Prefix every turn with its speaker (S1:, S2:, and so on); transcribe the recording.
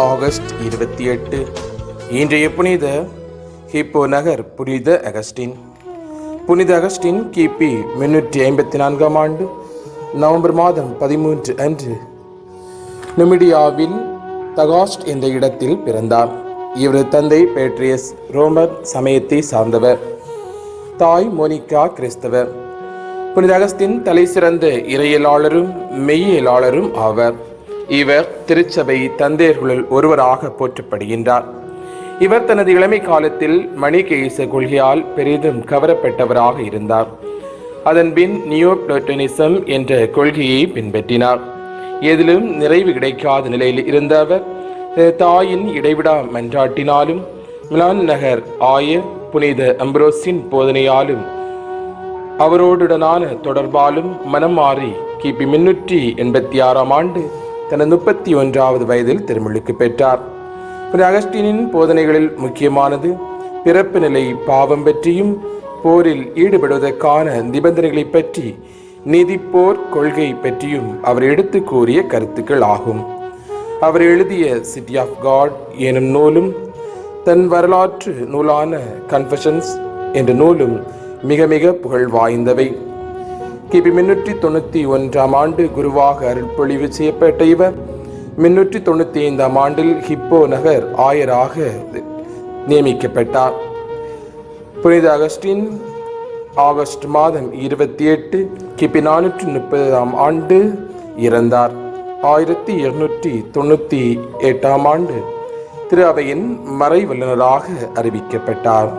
S1: August இருபத்தி எட்டு. இன்றைய புனித ஹிப்போ நகர் புனித அகஸ்டின். புனித அகஸ்டின் கிபி முன்னூற்றி ஐம்பத்தி நான்காம் ஆண்டு நவம்பர் மாதம் பதிமூன்று அன்று நுமிடியாவில் தகாஸ்ட் என்ற இடத்தில் பிறந்தார். இவரது தந்தை பேட்ரியஸ் ரோமர் சமயத்தை சார்ந்தவர். தாய் மோனிகா கிறிஸ்தவர். புனித அகஸ்தின் தலை சிறந்த இறையலாளரும் மெய்யியலாளரும் ஆவர். இவர் திருச்சபை தந்தையர்களுள் ஒருவராக போற்றப்படுகின்றார். இவர் தனது இளமை காலத்தில் மணிகேச கொள்கையால் பெரிதும் கவரப்பட்டவராக இருந்தார். அதன்பின் நியோ பிளோட்டனிசம் என்ற கொள்கையை பின்பற்றினார். எதிலும் நிறைவு கிடைக்காத நிலையில் இருந்த அவர் தாயின் இடைவிடா மன்றாட்டினாலும் மிலான் நகர் ஆய புனித அம்ப்ரோஸின் போதனையாலும் அவரோடுடனான தொடர்பாலும் மனம் மாறி கிபி முன்னூற்றி எண்பத்தி ஆறாம் ஆண்டு தனது முப்பத்தி ஒன்றாவது வயதில் திருமுழுக்கு பெற்றார். பிற அகஸ்டினின் போதனைகளில் முக்கியமானது பிறப்பு நிலை பாவம் பற்றியும் போரில் ஈடுபடுவதற்கான நிபந்தனைகளை பற்றி நீதிப்போர் கொள்கை பற்றியும் அவர் எடுத்து கூறிய கருத்துக்கள் ஆகும். அவர் எழுதிய சிட்டி ஆஃப் காட் எனும் நூலும் தன் வரலாற்று நூலான கன்ஃபஷன்ஸ் என்ற நூலும் மிக மிக புகழ் வாய்ந்தவை. கிபி முன்னூற்றி தொண்ணூற்றி ஒன்றாம் ஆண்டு குருவாக அருள்பொழிவு செய்யப்பட்ட இவர். முன்னூற்றி தொண்ணூற்றி ஐந்தாம் ஆண்டில் ஹிப்போ நகர் ஆயராக நியமிக்கப்பட்டார். புனித அகஸ்டின் ஆகஸ்ட் மாதம் இருபத்தி எட்டு கிபி நானூற்றி முப்பதாம் ஆண்டு இறந்தார். ஆயிரத்தி இருநூற்றி தொண்ணூற்றி எட்டாம் ஆண்டு திரு அவையின் மறை வல்லுநராக அறிவிக்கப்பட்டார்.